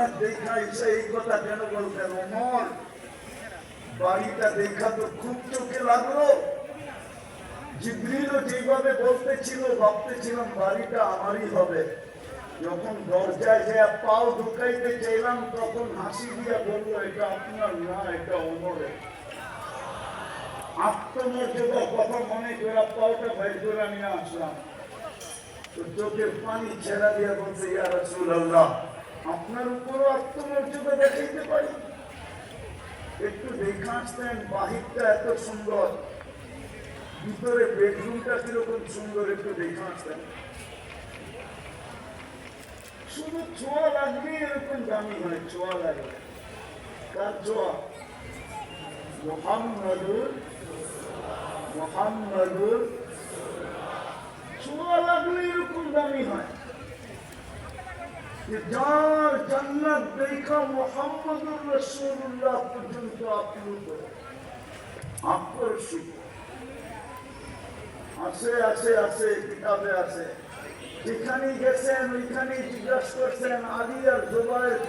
জান্নাত দেখা এসে এই কথা কেন বলতেন অমর, বাড়িটা দেখা তো খুব চোখে লাগল। জিবরিলও যেভাবে বলতেছিল, ভাবতেছিলাম বাড়িটা আমারই হবে। যখন দরজায় যে পাও ঢুকাইতে চাইলাম, তখন হাসি দিয়া বলল, এটা আপনার না, এটা অমরের। আত্মমর্যাদার কথা মনে করে পাওটা ভাই করে নিয়ে আসলাম। তো চোখের পানি ছেড়া দিয়া বলছে, ইয়া রাসূলুল্লাহ। আপনার উপরও আত্মমর্যাদা দেখাইতে পারি। একটু দেখে আসতেন, বাহিরটা এত সুন্দর। ভিতরে বেডরুমটা কীরকম সুন্দর, একটু দেখে আসতেন। শুধু ছোঁয়া লাগবে এরকম দামি হয়, ছোঁয়া লাগবে কার ছোঁয়া? মোহাম্মদুর মোহাম্মদুর। ছোঁয়া লাগলে এরকম দামি হয়। যার জান্নাত দেখা মোহাম্মদুর রসুল্লাহ পর্যন্ত আপ্লুত আকর্ষিত আছে আছে আছে কিতাবে আছে যেখানে গেছেন ওইখানে জিজ্ঞাসা করছেন আদি আর জোবাইর